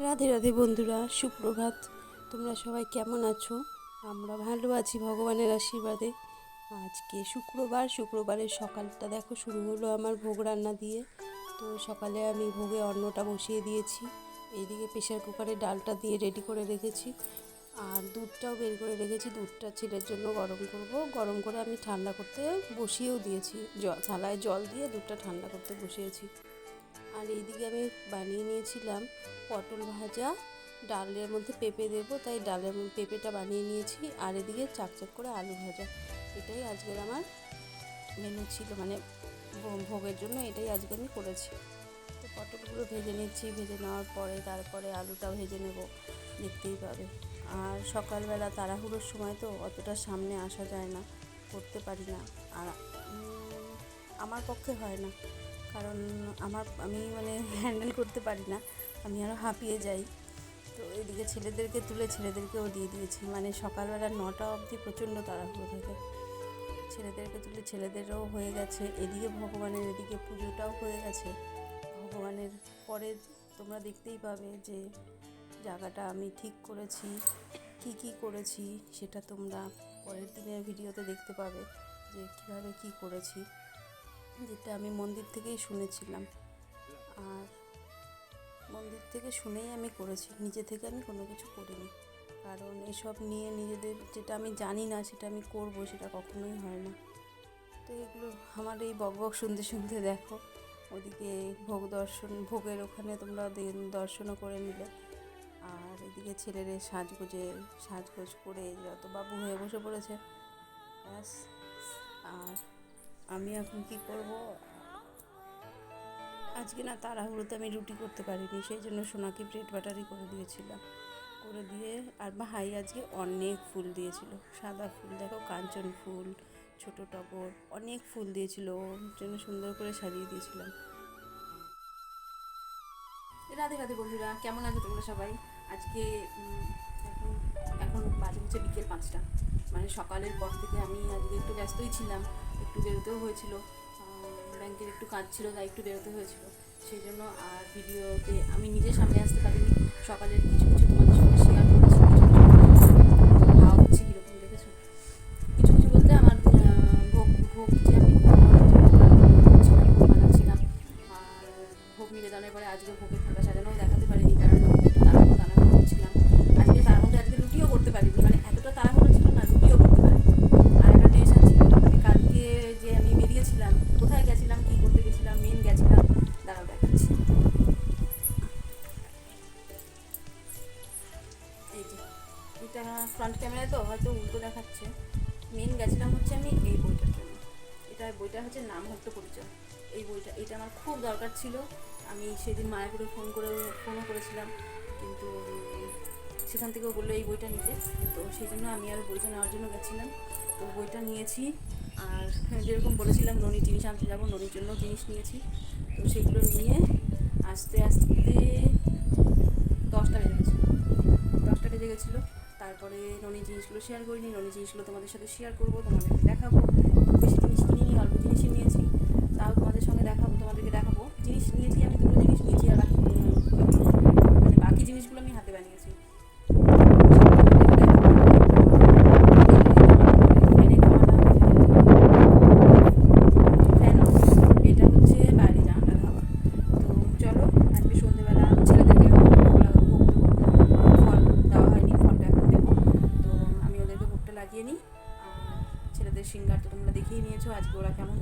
রাধে রাধে বন্ধুরা, সুপ্রভাত। তোমরা সবাই কেমন আছো? আমরা ভালো আছি ভগবানের আশীর্বাদে। আজকে শুক্রবার, শুক্রবারের সকালটা দেখো, শুরু হলো আমার ভোগ রান্না দিয়ে। তো সকালে আমি ভোগে অন্নটা বসিয়ে দিয়েছি। এইদিকে প্রেশার কুকারে ডালটা দিয়ে রেডি করে রেখেছি। আর দুধটাও বের করে রেখেছি। দুধটা ছেলের জন্য গরম করব। গরম করে আমি ঠান্ডা করতে বসিয়েও দিয়েছি। জল থালায় জল দিয়ে দুধটা ঠান্ডা করতে বসিয়েছি। আর এইদিকে আমি বানিয়ে নিয়েছিলাম পটল ভাজা। ডালের মধ্যে পেঁপে দেবো, তাই ডালের পেঁপেটা বানিয়ে নিয়েছি। আর এদিকে চাকচাক করে আলু ভাজা। এটাই আজকের আমার মেনু ছিল মানে ভোগের জন্য এটাই আজকে আমি করেছি। তো পটলগুলো ভেজে নিচ্ছি, ভেজে নেওয়ার পরে তারপরে আলুটাও ভেজে নেব, দেখতেই পাবে। আর সকালবেলা তাড়াহুড়োর সময় তো অতটা সামনে আসা যায় না, করতে পারি না। আর আমার পক্ষে হয় না। কারণ আমার, আমি মানে হ্যান্ডেল করতে পারি না। আমি আরও হাঁপিয়ে যাই। তো এদিকে ছেলেদেরকে তুলে ছেলেদেরকেও দিয়ে দিয়েছি। মানে সকালবেলা নটা অবধি প্রচণ্ড তাড়াহুড়ো থাকে। ছেলেদেরকে তুলে, ছেলেদেরও হয়ে গেছে। এদিকে ভগবানের এদিকে পুজোটাও হয়ে গেছে। ভগবানের পরে তোমরা দেখতেই পাবে যে জায়গাটা আমি ঠিক করেছি, কি কি করেছি, সেটা তোমরা পরের দিনের ভিডিওতে দেখতে পাবে যে কীভাবে কি করেছি। যেটা আমি মন্দির থেকেই শুনেছিলাম। আর মন্দির থেকে শুনেই আমি করেছি, নিজে থেকে আমি কোনো কিছু করিনি। কারণ এসব নিয়ে নিজেদের যেটা আমি জানি না সেটা আমি করব, সেটা কখনোই হয় না। তো এগুলো আমার এই বক বক শুনতে শুনতে দেখো, ওদিকে ভোগ দর্শন, ভোগের ওখানে তোমরা দর্শনও করে নিলে। আর এদিকে ছেলেদের সাজগোজে, সাজগোজ করে যত বাবু হয়ে বসে পড়েছে, ব্যাস। আর আমি এখন কি করব? আজকে না তাড়াহুড়োতে আমি রুটি করতে পারিনি, সেই জন্য সোনাকে ব্রেড বাটারই করে দিয়েছিলাম। করে দিয়ে আর ভাই আজকে অনেক ফুল দিয়েছিল, সাদা ফুল, দেখো কাঞ্চন ফুল, ছোট টগর, অনেক ফুল দিয়েছিল জন্য সুন্দর করে সাজিয়ে দিয়েছিলাম। রাধে রাধে বন্ধুরা, কেমন আছো তোমরা সবাই? আজকে এখন এখন বাজে হচ্ছে বিকেল পাঁচটা। মানে সকালের পর থেকে আমি আজকে একটু ব্যস্তই ছিলাম। একটু বেরোতেও হয়েছিল। ব্যাংকের একটু কাজ ছিল, তাই একটু বেরোতে হয়েছিল। সেই জন্য আর ভিডিওতে আমি নিজে সামনে আসতে পারিনি। সকালের কিছু কিছু এটা ফ্রন্ট ক্যামেরায় তো হয়তো উল্টো দেখাচ্ছে। মেন গেছিলাম হচ্ছে আমি এই বইটার জন্য। এটা বইটা হচ্ছে নাম হট্ট পরিচয়। এই বইটা, এটা আমার খুব দরকার ছিল। আমি সেদিন মায়াপুরে ফোন করে ফোনও করেছিলাম। কিন্তু সেখান থেকেও বলল এই বইটা নিতে। তো সেই জন্য আমি আর বইটা নেওয়ার জন্য গেছিলাম। তো বইটা নিয়েছি। আর যেরকম বলেছিলাম, ননির জিনিস আনতে যাব, ননির জন্য জিনিস নিয়েছি। তো সেগুলো নিয়ে আস্তে আস্তে দশটা বেজে গেছিল। দশটা বেজে গেছিল। তারপরে ননি জিনিসগুলো শেয়ার করিনি, ননি জিনিসগুলো তোমাদের সাথে শেয়ার করব তোমাদেরকে দেখাবো। বেশি জিনিস কিনিনি, অল্প জিনিসই নিয়েছি। তাও তোমাদের সঙ্গে দেখাবো, তোমাদেরকে দেখাবো। জিনিস নিয়েছি আমি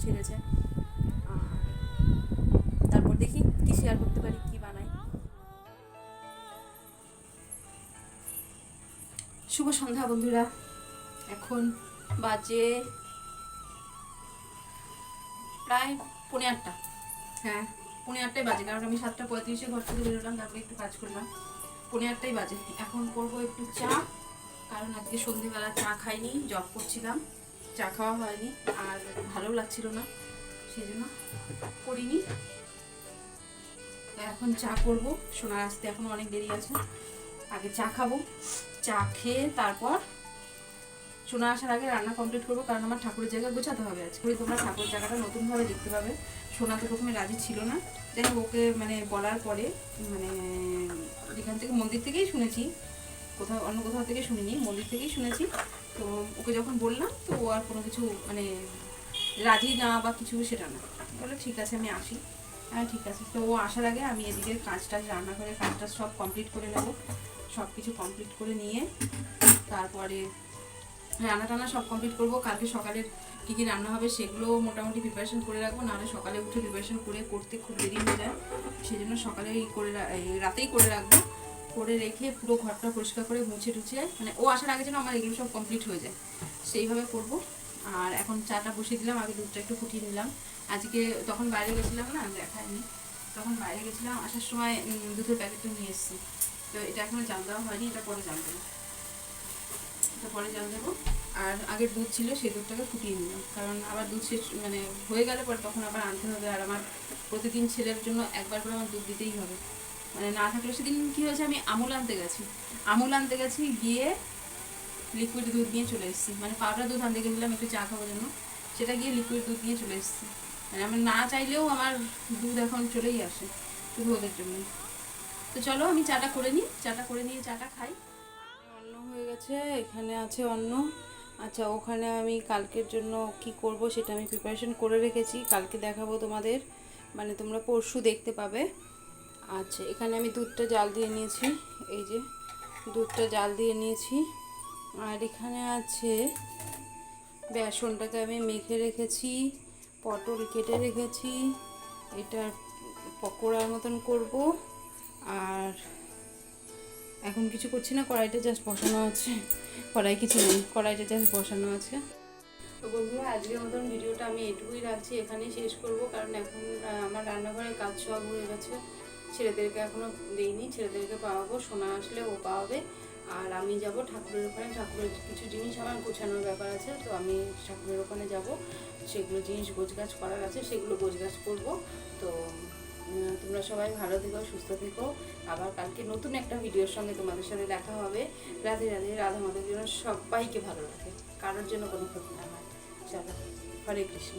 ছেড়েছে তারপর দেখি কি শেয়ার করতে পারি, কি বানাই। শুভ সন্ধ্যা বন্ধুরা। এখন বাজে প্রায় পৌনে আটটা। হ্যাঁ পৌনে আটটাই বাজে, কারণ আমি সাতটা পঁয়ত্রিশে ঘর থেকে বেরোলাম, তারপরে একটু কাজ করলাম। পৌনে আটটাই বাজে। এখন করব একটু চা, কারণ আজকে সন্ধেবেলা চা খাইনি জব করছিলাম। চা খাওয়া হয়নি, আর ভালো লাগছিল না সেই জন্য করিনি এখন চা করব সোনার আসতে এখন অনেক দেরি আছে, আগে চা খাব, চা খেয়ে তারপর সোনা আসার আগে রান্না কমপ্লিট করব, কারণ আমার ঠাকুরের জায়গা গোছাতে হবে আজকে তোমরা ঠাকুরের জায়গাটা নতুনভাবে দেখতে পাবে। সোনা তো প্রথমে রাজি ছিল না, যাই ওকে মানে বলার পরে মানে এখান থেকে মন্দির থেকেই শুনেছি, কোথাও অন্য কোথাও থেকে শুনিনি, মন্দির থেকেই শুনেছি। তো ওকে যখন বললাম, তো ও আর কোনো কিছু মানে রাজি না বা কিছু সেটা না। বলে ঠিক আছে, আমি আসি। হ্যাঁ ঠিক আছে। তো ও আসার আগে আমি এদিকে কাজটা, রান্নাঘরের কাজটা সব কমপ্লিট করে নেব। সব কিছু কমপ্লিট করে নিয়ে তারপরে রান্না টান্না সব কমপ্লিট করব। কালকে সকালের কী কী রান্না হবে সেগুলো মোটামুটি প্রিপারেশন করে রাখব। নাহলে সকালে উঠে প্রিপারেশন করে করতে খুব দেরি হয়ে যায়। সেই জন্য সকালেই করে রাতেই করে রাখব। করে রেখে পুরো ঘরটা পরিষ্কার করে মুছে টুছে মানে ও আসার আগে যেন আমার এগুলো সব কমপ্লিট হয়ে যায়। সেইভাবে করব। আর এখন চাটা বসিয়ে দিলাম, আগে দুধটা একটু ফুটিয়ে নিলাম। আজকে তখন বাইরে গেছিলাম না, দেখায়নি। তখন বাইরে গেছিলাম, আসার সময় দুধের প্যাকেটটা নিয়ে এসেছি। তো এটা এখনও জাল দেওয়া হয়নি, এটা পরে জাল দেবো। এটা পরে জাল দেবো। আর আগের দুধ ছিল, সেই দুধটাকে ফুটিয়ে নিলাম। কারণ আবার দুধ শেষ মানে হয়ে গেলে পরে তখন আবার আনতে হবে। আর আমার প্রতিদিন ছেলের জন্য একবার করে আমার দুধ দিতেই হবে। মানে না থাকলে সেদিন কী হয়েছে, আমি আমুল আনতে গেছি। আমুল আনতে গেছি, গিয়ে লিকুইড দুধ নিয়ে চলে এসেছি। মানে পাউডার দুধ আনতে গেছিলাম, একটু চা খাওয়ার জন্য সেটা গিয়ে লিকুইড দুধ নিয়ে চলে এসেছি। মানে আমি না চাইলেও আমার দুধ এখন চলেই আসে শুধু ওদের জন্যই তো চলো, আমি চাটা করে নিই। চাটা করে নিয়ে চাটা খাই। অন্ন হয়ে গেছে, এখানে আছে অন্ন। আচ্ছা ওখানে আমি কালকের জন্য কি করব সেটা আমি প্রিপারেশন করে রেখেছি। কালকে দেখাবো তোমাদের। মানে তোমরা পরশু দেখতে পাবে। আচ্ছা এখানে আমি দুধটা জাল দিয়ে নিয়েছি। এই যে, দুধটা জাল দিয়ে নিয়েছি। আর এখানে আছে বেসনটাকে আমি মেখে রেখেছি, পটল কেটে রেখেছি। এটা পকোড়ার মতন করব। আর এখন কিছু করছি না, কড়াইটা জাস্ট বসানো আছে। কড়াই কিছু নেই, কড়াইটা জাস্ট বসানো আছে। তো বন্ধুরা, আজকের মতন ভিডিওটা আমি এটুকুই রাখছি। এখানেই শেষ করব, কারণ এখন আমার রান্নাঘরের কাজ সব হয়ে গেছে। ছেলেদেরকে এখনও দেইনি, ছেলেদেরকে পাওয়াবো, সোনা আসলে ও পাওয়াবে। আর আমি যাব ঠাকুরের ওখানে। ঠাকুরের কিছু জিনিস আমার গোছানোর ব্যাপার আছে, তো আমি ঠাকুরের ওখানে যাব। সেগুলো জিনিস গোছগাছ করার আছে, সেগুলো গোছগাছ করব। তো তোমরা সবাই ভালো থেকো, সুস্থ থেকো। আবার কালকে নতুন একটা ভিডিওর সঙ্গে তোমাদের সাথে দেখা হবে। রাধে রাধে, রাধা মাদের জন্য সবাইকে ভালো রাখে। কারোর জন্য কোনো ক্ষতি না হয়। চলো, হরে কৃষ্ণ।